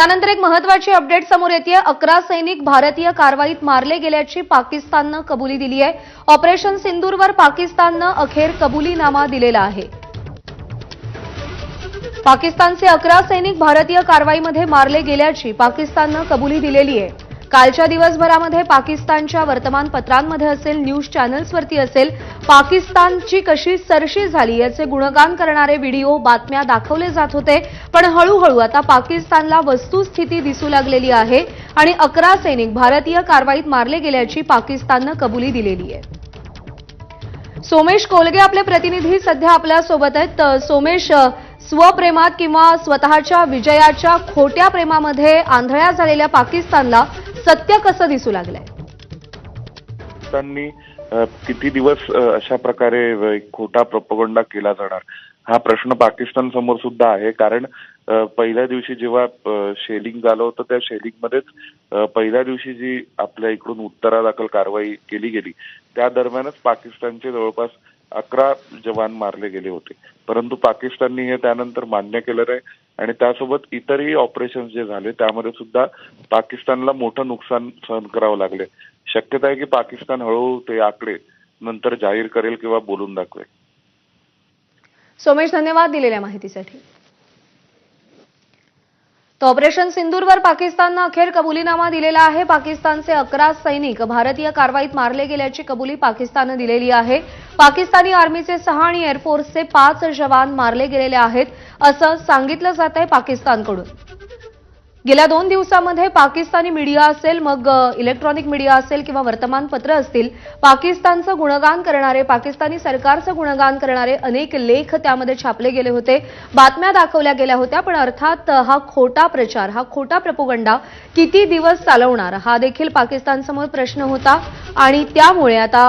त्यानंतर एक महत्वाची अपडेट समोर येते अकरा सैनिक भारतीय कारवाईत मारले गेल्याची पाकिस्ताननं कबुली दिली आहे. ऑपरेशन सिंदूरवर पाकिस्ताननं अखेर कबुलीनामा दिलेला आहे. पाकिस्तानचे अकरा सैनिक भारतीय कारवाईमध्ये मारले गेल्याची पाकिस्ताननं कबुली दिलेली आहे. कालच्या दिवसभरामध्ये पाकिस्तानच्या वर्तमानपत्रांमध्ये असेल न्यूज चॅनल्सवरती असेल पाकिस्तानची कशी सरशी झाली याचे गुणगान करणारे व्हिडिओ बातम्या दाखवले जात होते. पण हळूहळू आता पाकिस्तानला वस्तुस्थिती दिसू लागलेली आहे आणि अकरा सैनिक भारतीय कारवाईत मारले गेल्याची पाकिस्ताननं कबुली दिलेली आहे. सोमेश कोलगे आपले प्रतिनिधी सध्या आपल्यासोबत आहेत सोमेश स्वप्रेमात किंवा स्वतःच्या विजयाच्या खोट्या प्रेमामध्ये आंधळ्या झालेल्या पाकिस्तानला सत्य कसं दिसू लागलंय? किती दिवस अशा प्रकारे खोटा प्रपगंडा केला जाणार? हा प्रश्न पाकिस्तान समोर सुद्धा आहे. कारण पहिल्या दिवशी जेव्हा शेलिंग झालं होतं त्या शेलिंगमध्येच पहिल्या दिवशी जी आपल्या इकडून उत्तरादाखल कारवाई केली गेली त्या दरम्यानच पाकिस्तानचे जवळपास अकरा जवान मारले गेले होते. परंतु पाकिस्ताननी हे त्यानंतर मान्य केलं आहे आणि त्यासोबत इतरही ऑपरेशन जे झाले त्यामध्ये सुद्धा पाकिस्तानला मोठं नुकसान सहन करावं लागले. शक्यता आहे की पाकिस्तान हळूहळू ते आकडे नंतर जाहीर करेल किंवा बोलून दाखवेल. सोमेश धन्यवाद दिलेल्या माहितीसाठी. तर ऑपरेशन सिंदूरवर पाकिस्ताननं अखेर कबुलीनामा दिलेला आहे. पाकिस्तानचे अकरा सैनिक भारतीय कारवाईत मारले गेल्याची कबुली पाकिस्ताननं दिलेली आहे. पाकिस्तानी आर्मीचे सहा आणि एअरफोर्सचे पाच जवान मारले गेलेले आहेत असं सांगितलं जात आहे पाकिस्तानकडून. गेल्या दोन दिवसामध्ये पाकिस्तानी मीडिया असेल मग इलेक्ट्रॉनिक मीडिया असेल किंवा वर्तमानपत्र असतील पाकिस्तानचं गुणगान करणारे पाकिस्तानी सरकारचं गुणगान करणारे अनेक लेख त्यामध्ये छापले गेले होते बातम्या दाखवल्या गेल्या होत्या पण अर्थात हा खोटा प्रचार हा खोटा प्रपोगंडा किती दिवस चालवणार हा देखील पाकिस्तानसमोर प्रश्न होता आणि त्यामुळे आता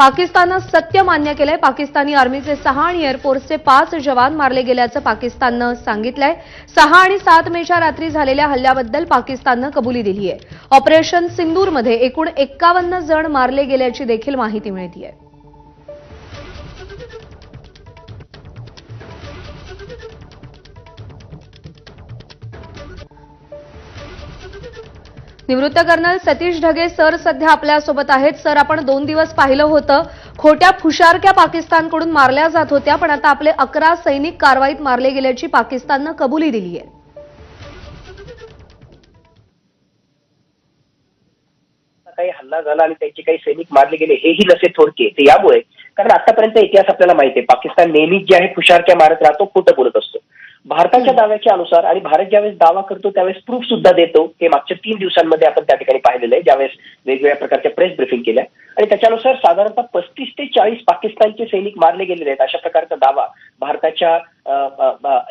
पाकिस्ताननं सत्य मान्य केलंय. पाकिस्तानी आर्मीचे सहा आणि एअरफोर्सचे पाच जवान मारले गेल्याचं पाकिस्ताननं सांगितलंय. सहा आणि सात मेच्या रात्री झालेल्या हल्ल्याबद्दल पाकिस्ताननं कबुली दिली आहे ऑपरेशन सिंदूरमध्ये एकूण एक्कावन्न जण मारले गेल्याची देखील माहिती मिळतीये. निवृत्त कर्नल सतीश ढगे सर सध्या आपल्यासोबत आहेत. सर आपण दोन दिवस पाहिलं होतं. खोट्या फुशारक्या पाकिस्तानकडून मारल्या जात होत्या पण आता आपले अकरा सैनिक कारवाईत मारले गेल्याची पाकिस्ताननं कबुली दिली आहे. काही हल्ला झाला आणि त्यांचे काही सैनिक मारले गेले हेही नसे थोडके ते यामुळे कारण आतापर्यंत इतिहास आपल्याला माहिती आहे पाकिस्तान नेहमीच जे आहे खुशारक्या मारत राहतो खोटं बोलत असतो. भारताच्या दाव्याच्या अनुसार आणि भारत ज्यावेळेस दावा करतो त्यावेळेस प्रूफ सुद्धा देतो. हे मागच्या तीन दिवसांमध्ये आपण त्या ठिकाणी पाहिलेलं आहे. ज्यावेळेस वेगवेगळ्या प्रकारच्या प्रेस ब्रिफिंग केल्या. आणि त्याच्यानुसार साधारणतः पस्तीस ते चाळीस पाकिस्तानचे सैनिक मारले गेलेले आहेत. अशा प्रकारचा दावा भारताच्या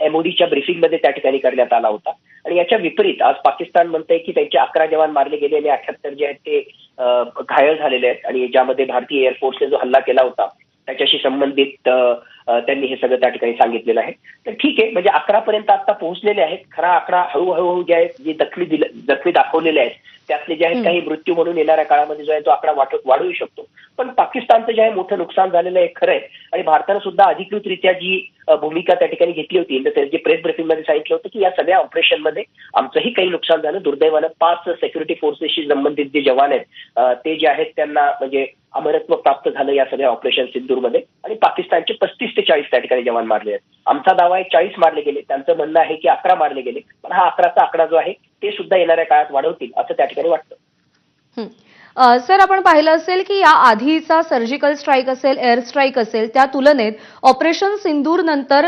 एमओडीच्या ब्रिफिंगमध्ये त्या ठिकाणी करण्यात आला होता. आणि याच्या विपरीत आज पाकिस्तान म्हणतंय की त्यांचे अकरा जवान मारले गेले आणि अठ्याहत्तर जे आहेत ते घायल झालेले आहेत. आणि ज्यामध्ये भारतीय एअरफोर्सने जो हल्ला केला होता त्याच्याशी संबंधित त्यांनी हे सगळं त्या ठिकाणी सांगितलेलं आहे. तर ठीक आहे म्हणजे अकरा पर्यंत आता पोहोचलेले आहेत. खरा आकडा हळूहळू जे आहेत जे जखमी दिले जखमी दाखवलेले आहेत त्यातले जे आहेत. काही मृत्यू म्हणून येणाऱ्या काळामध्ये जो आहे तो आकडा वाढ वाढवू शकतो. पण पाकिस्तानचं जे आहे मोठं नुकसान झालेलं आहे खरं आहे. आणि भारतानं सुद्धा अधिकृतरित्या जी भूमिका त्या ठिकाणी घेतली होती तर त्यांची प्रेस ब्रिफिंगमध्ये सांगितलं होतं की या सगळ्या ऑपरेशनमध्ये आमचंही काही नुकसान झालं. दुर्दैवानं पाच सेक्युरिटी फोर्सेसशी संबंधित जे जवान आहेत ते जे आहेत त्यांना म्हणजे अमरत्व प्राप्त झालं या सगळ्या ऑपरेशन सिंधूरमध्ये. आणि पाकिस्तानचे पस्तीस ते चाळीस त्या ठिकाणी जवान मारले आहेत. आमचा दावा आहे चाळीस मारले गेले. त्यांचं म्हणणं आहे की अकरा मारले गेले. पण हा अकराचा आकडा जो आहे ते सुद्धा येणाऱ्या काळात वाढवतील असं त्या ठिकाणी वाटतं. सर आपण पाहिलं असेल की या आधीचा सर्जिकल स्ट्राईक असेल एअर स्ट्राईक असेल त्या तुलनेत ऑपरेशन सिंदूर नंतर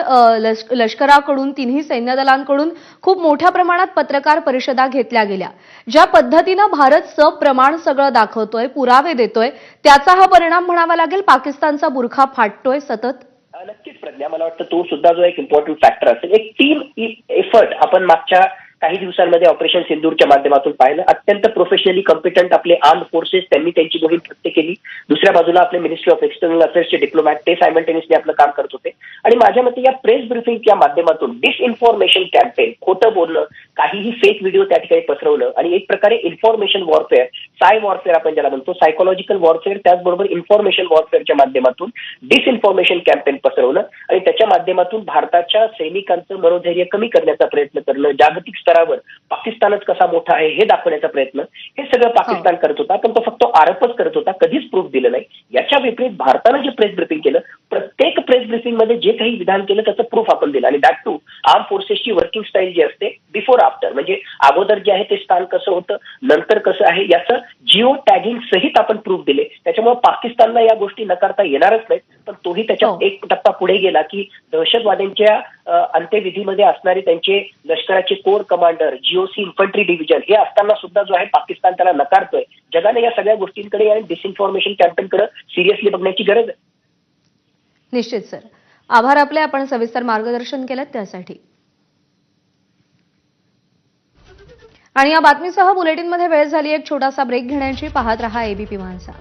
लष्कराकडून तिन्ही सैन्य दलांकडून खूप मोठ्या प्रमाणात पत्रकार परिषदा घेतल्या गेल्या. ज्या पद्धतीनं भारत सप्रमाण सगळं दाखवतोय पुरावे देतोय त्याचा हा परिणाम म्हणावा लागेल पाकिस्तानचा बुरखा फाटतोय सतत? नक्कीच प्रज्ञा. मला वाटतं तो सुद्धा जो एक इम्पॉर्टंट फॅक्टर असेल. एक टीम एफर्ट आपण मागच्या काही दिवसांमध्ये ऑपरेशन सिंदूरच्या माध्यमातून पाहिलं. अत्यंत प्रोफेशनली कॉम्पिटंट आपले आर्म फोर्सेस त्यांनी त्यांची मोहीम फत्ते केली. दुसऱ्या बाजूला आपले मिनिस्ट्री ऑफ एक्सटर्नल अफेअर्सचे डिप्लोमॅट ते सायमल्टेनियसली आपलं काम करत होते. आणि माझ्या मते या प्रेस ब्रिफिंगच्या माध्यमातून डिसइन्फॉर्मेशन कॅम्पेन खोटं बोलणं काहीही फेक व्हिडिओ त्या ठिकाणी पसरवलं आणि एक प्रकारे इन्फॉर्मेशन वॉरफेअर साय वॉरफेअर आपण ज्याला म्हणतो सायकोलॉजिकल वॉरफेअर त्याचबरोबर इन्फॉर्मेशन वॉरफेअरच्या माध्यमातून डिसइन्फॉर्मेशन कॅम्पेन पसरवणं आणि त्याच्या माध्यमातून भारताच्या सैनिकांचं मनोधैर्य कमी करण्याचा प्रयत्न करणं जागतिक स्तरावर. पाकिस्तानच कसा मोठा आहे हे दाखवण्याचा प्रयत्न. हे सगळं पाकिस्तान करत होता पण तो फक्त आरोपच करत होता कधीच प्रूफ दिलं नाही. याच्या विपरीत भारतानं जे प्रेस ब्रिफिंग केलं प्रत्येक प्रेस ब्रिफिंगमध्ये जे काही विधान केलं त्याचं प्रूफ आपण दिलं. आणि दॅट टू आर्म फोर्सेसची वर्किंग स्टाईल जी असते बिफोर आफ्टर म्हणजे अगोदर जे आहे ते स्थान कसं होतं नंतर कसं आहे याचं जिओ टॅगिंग सहित आपण प्रूफ दिले. त्याच्यामुळे पाकिस्तानला या गोष्टी नकारता येणारच नाहीत. पण तोही हो. त्याच्यात एक टप्पा पुढे गेला की दहशतवाद्यांच्या अंत्यविधीमध्ये असणारे त्यांचे लष्कराचे core commander GOC infantry division हे असताना सुद्धा जो आहे पाकिस्तान त्याला नकारतोय. जगाने या सगळ्या गोष्टींकडे आणि डिसइन्फॉर्मेशन कॅम्पेनकडे सिरियसली बघण्याची गरज आहे. निश्चित सर आभार आपले. आपण सविस्तर मार्गदर्शन केलं त्यासाठी. आणि या बातमीसह बुलेटिनमध्ये वेळ झाली. एक छोटासा ब्रेक घेण्याची. पाहत रहा एबीपी माणसा